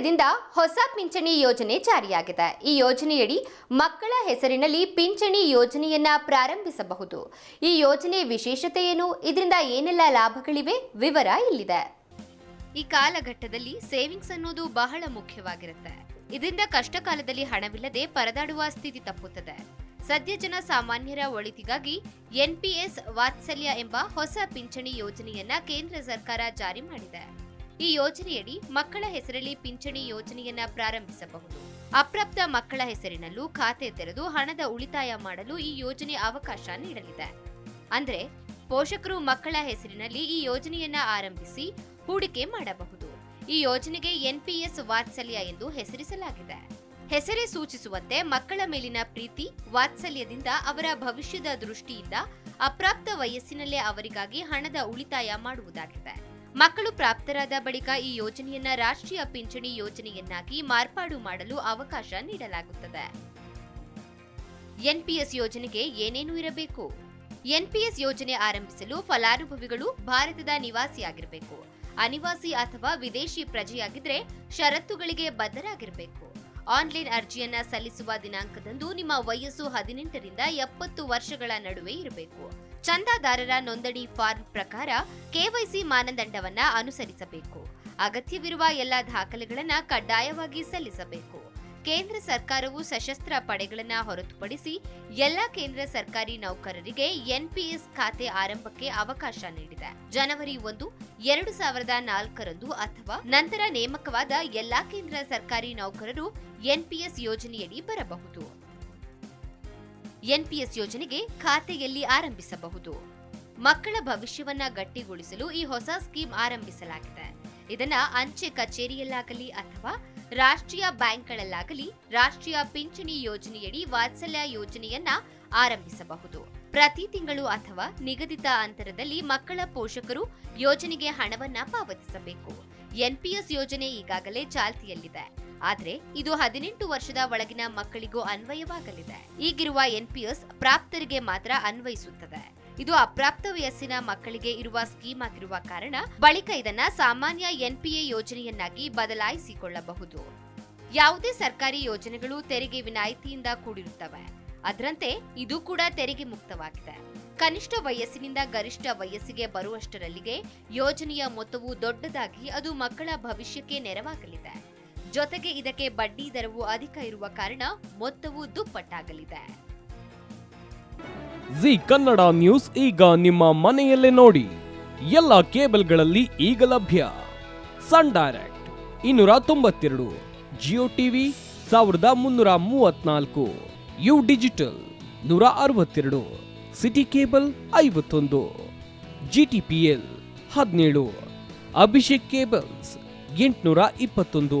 ದಿನದಿಂದ ಹೊಸ ಪಿಂಚಣಿ ಯೋಜನೆ ಜಾರಿಯಾಗಿದೆ. ಈ ಯೋಜನೆಯಡಿ ಮಕ್ಕಳ ಹೆಸರಿನಲ್ಲಿ ಪಿಂಚಣಿ ಯೋಜನೆಯನ್ನ ಪ್ರಾರಂಭಿಸಬಹುದು. ಈ ಯೋಜನೆ ವಿಶೇಷತೆ ಏನು? ಇದರಿಂದ ಏನೆಲ್ಲ ಲಾಭಗಳಿವೆ? ವಿವರ ಇಲ್ಲಿದೆ. ಈ ಕಾಲಘಟ್ಟದಲ್ಲಿ ಸೇವಿಂಗ್ಸ್ ಅನ್ನೋದು ಬಹಳ ಮುಖ್ಯವಾಗಿರುತ್ತೆ. ಇದರಿಂದ ಕಷ್ಟ ಕಾಲದಲ್ಲಿ ಹಣವಿಲ್ಲದೆ ಪರದಾಡುವ ಸ್ಥಿತಿ ತಪ್ಪುತ್ತದೆ. ಸದ್ಯ ಜನ ಸಾಮಾನ್ಯರ ಒಳಿತಿಗಾಗಿ ಎನ್ಪಿಎಸ್ ವಾತ್ಸಲ್ಯ ಎಂಬ ಹೊಸ ಪಿಂಚಣಿ ಯೋಜನೆಯನ್ನ ಕೇಂದ್ರ ಸರ್ಕಾರ ಜಾರಿ ಮಾಡಿದೆ. ಈ ಯೋಜನೆಯಡಿ ಮಕ್ಕಳ ಹೆಸರಲ್ಲಿ ಪಿಂಚಣಿ ಯೋಜನೆಯನ್ನ ಪ್ರಾರಂಭಿಸಬಹುದು. ಅಪ್ರಾಪ್ತ ಮಕ್ಕಳ ಹೆಸರಿನಲ್ಲೂ ಖಾತೆ ತೆರೆದು ಹಣದ ಉಳಿತಾಯ ಮಾಡಲು ಈ ಯೋಜನೆ ಅವಕಾಶ ನೀಡಲಿದೆ. ಅಂದ್ರೆ ಪೋಷಕರು ಮಕ್ಕಳ ಹೆಸರಿನಲ್ಲಿ ಈ ಯೋಜನೆಯನ್ನ ಆರಂಭಿಸಿ ಹೂಡಿಕೆ ಮಾಡಬಹುದು. ಈ ಯೋಜನೆಗೆ ಎನ್ಪಿಎಸ್ ವಾತ್ಸಲ್ಯ ಎಂದು ಹೆಸರಿಸಲಾಗಿದೆ. ಹೆಸರೇ ಸೂಚಿಸುವಂತೆ ಮಕ್ಕಳ ಮೇಲಿನ ಪ್ರೀತಿ, ವಾತ್ಸಲ್ಯದಿಂದ ಅವರ ಭವಿಷ್ಯದ ದೃಷ್ಟಿಯಿಂದ ಅಪ್ರಾಪ್ತ ವಯಸ್ಸಿನಲ್ಲೇ ಅವರಿಗಾಗಿ ಹಣದ ಉಳಿತಾಯ ಮಾಡುವುದಾಗಿದೆ. ಮಕ್ಕಳು ಪ್ರಾಪ್ತರಾದ ಬಳಿಕ ಈ ಯೋಜನೆಯನ್ನ ರಾಷ್ಟ್ರೀಯ ಪಿಂಚಣಿ ಯೋಜನೆಯನ್ನಾಗಿ ಮಾರ್ಪಾಡು ಮಾಡಲು ಅವಕಾಶ ನೀಡಲಾಗುತ್ತದೆ. ಎನ್ಪಿಎಸ್ ಯೋಜನೆಗೆ ಏನೇನು ಇರಬೇಕು? ಎನ್ಪಿಎಸ್ ಯೋಜನೆ ಆರಂಭಿಸಲು ಫಲಾನುಭವಿಗಳು ಭಾರತದ ನಿವಾಸಿಯಾಗಿರಬೇಕು. ಅನಿವಾಸಿ ಅಥವಾ ವಿದೇಶಿ ಪ್ರಜೆಯಾಗಿದ್ರೆ ಷರತ್ತುಗಳಿಗೆ ಬದ್ಧರಾಗಿರಬೇಕು. ಆನ್ಲೈನ್ ಅರ್ಜಿಯನ್ನ ಸಲ್ಲಿಸುವ ದಿನಾಂಕದಂದು ನಿಮ್ಮ ವಯಸ್ಸು ಹದಿನೆಂಟರಿಂದ ಎಪ್ಪತ್ತು ವರ್ಷಗಳ ನಡುವೆ ಇರಬೇಕು. ಚಂದಾದಾರರ ನೋಂದಣಿ ಫಾರ್ಮ್ ಪ್ರಕಾರ ಕೆವೈಸಿ ಮಾನದಂಡವನ್ನು ಅನುಸರಿಸಬೇಕು. ಅಗತ್ಯವಿರುವ ಎಲ್ಲ ದಾಖಲೆಗಳನ್ನು ಕಡ್ಡಾಯವಾಗಿ ಸಲ್ಲಿಸಬೇಕು. ಕೇಂದ್ರ ಸರ್ಕಾರವು ಸಶಸ್ತ್ರ ಪಡೆಗಳನ್ನು ಹೊರತುಪಡಿಸಿ ಎಲ್ಲಾ ಕೇಂದ್ರ ಸರ್ಕಾರಿ ನೌಕರರಿಗೆ ಎನ್ಪಿಎಸ್ ಖಾತೆ ಆರಂಭಕ್ಕೆ ಅವಕಾಶ ನೀಡಿದೆ. ಜನವರಿ ಒಂದು, ಎರಡು ಸಾವಿರದ ನಾಲ್ಕರಂದು ಅಥವಾ ನಂತರ ನೇಮಕವಾದ ಎಲ್ಲಾ ಕೇಂದ್ರ ಸರ್ಕಾರಿ ನೌಕರರು ಎನ್ಪಿಎಸ್ ಯೋಜನೆಯಡಿ ಬರಬಹುದು. ಎನ್ಪಿಎಸ್ ಯೋಜನೆಗೆ ಖಾತೆಯಲ್ಲಿ ಆರಂಭಿಸಬಹುದು. ಮಕ್ಕಳ ಭವಿಷ್ಯವನ್ನ ಗಟ್ಟಿಗೊಳಿಸಲು ಈ ಹೊಸ ಸ್ಕೀಮ್ ಆರಂಭಿಸಲಾಗಿದೆ. ಇದನ್ನ ಅಂಚೆ ಕಚೇರಿಯಲ್ಲಾಗಲಿ ಅಥವಾ ರಾಷ್ಟ್ರೀಯ ಬ್ಯಾಂಕ್ಗಳಲ್ಲಾಗಲಿ ರಾಷ್ಟ್ರೀಯ ಪಿಂಚಣಿ ಯೋಜನೆಯಡಿ ವಾತ್ಸಲ್ಯ ಯೋಜನೆಯನ್ನ ಆರಂಭಿಸಬಹುದು. ಪ್ರತಿ ತಿಂಗಳು ಅಥವಾ ನಿಗದಿತ ಅಂತರದಲ್ಲಿ ಮಕ್ಕಳ ಪೋಷಕರು ಯೋಜನೆಗೆ ಹಣವನ್ನ ಪಾವತಿಸಬೇಕು. ಎನ್ಪಿಎಸ್ ಯೋಜನೆ ಈಗಾಗಲೇ ಚಾಲ್ತಿಯಲ್ಲಿದೆ. ಆದ್ರೆ ಇದು ಹದಿನೆಂಟು ವರ್ಷದ ಒಳಗಿನ ಮಕ್ಕಳಿಗೂ ಅನ್ವಯವಾಗಲಿದೆ. ಈಗಿರುವ ಎನ್ಪಿಎಸ್ ಪ್ರಾಪ್ತರಿಗೆ ಮಾತ್ರ ಅನ್ವಯಿಸುತ್ತದೆ. ಇದು ಅಪ್ರಾಪ್ತ ವಯಸ್ಸಿನ ಮಕ್ಕಳಿಗೆ ಇರುವ ಸ್ಕೀಮ್ ಆಗಿರುವ ಕಾರಣ ಬಳಿಕ ಇದನ್ನ ಸಾಮಾನ್ಯ ಎನ್ಪಿಎ ಯೋಜನೆಯನ್ನಾಗಿ ಬದಲಾಯಿಸಿಕೊಳ್ಳಬಹುದು. ಯಾವುದೇ ಸರ್ಕಾರಿ ಯೋಜನೆಗಳು ತೆರಿಗೆ ವಿನಾಯಿತಿಯಿಂದ ಕೂಡಿರುತ್ತವೆ. ಅದರಂತೆ ಇದು ಕೂಡ ತೆರಿಗೆ ಮುಕ್ತವಾಗಿದೆ. ಕನಿಷ್ಠ ವಯಸ್ಸಿನಿಂದ ಗರಿಷ್ಠ ವಯಸ್ಸಿಗೆ ಬರುವಷ್ಟರಲ್ಲಿಗೆ ಯೋಜನೆಯ ಮೊತ್ತವು ದೊಡ್ಡದಾಗಿ ಅದು ಮಕ್ಕಳ ಭವಿಷ್ಯಕ್ಕೆ ನೆರವಾಗಲಿದೆ. ಜೊತೆಗೆ ಇದಕ್ಕೆ ಬಡ್ಡಿ ದರವು ಅಧಿಕ ಇರುವ ಕಾರಣ ಮೊತ್ತವು ದುಪ್ಪಟ್ಟಾಗಲಿದೆ. ಜಿ ಕನ್ನಡ ನ್ಯೂಸ್ ಈಗ ನಿಮ್ಮ ಮನೆಯಲ್ಲೇ ನೋಡಿ. ಎಲ್ಲ ಕೇಬಲ್ಗಳಲ್ಲಿ ಈಗ ಲಭ್ಯ. ಸನ್ ಡೈರೆಕ್ಟ್ ಇನ್ನೂರ ತೊಂಬತ್ತೆರಡು, ಜಿಯೋ ಟಿವಿ ಸಾವಿರದ ಮುನ್ನೂರ ಮೂವತ್ನಾಲ್ಕು ಯು ಡಿಜಿಟಲ್ ನೂರ ಅರವತ್ತೆರಡು, ಸಿಟಿ ಕೇಬಲ್ ಐವತ್ತೊಂದು ಜಿ ಟಿ ಪಿ ಎಲ್ ಹದಿನೇಳು, ಅಭಿಷೇಕ್ ಕೇಬಲ್ಸ್ ಎಂಟುನೂರ ಇಪ್ಪತ್ತೊಂದು.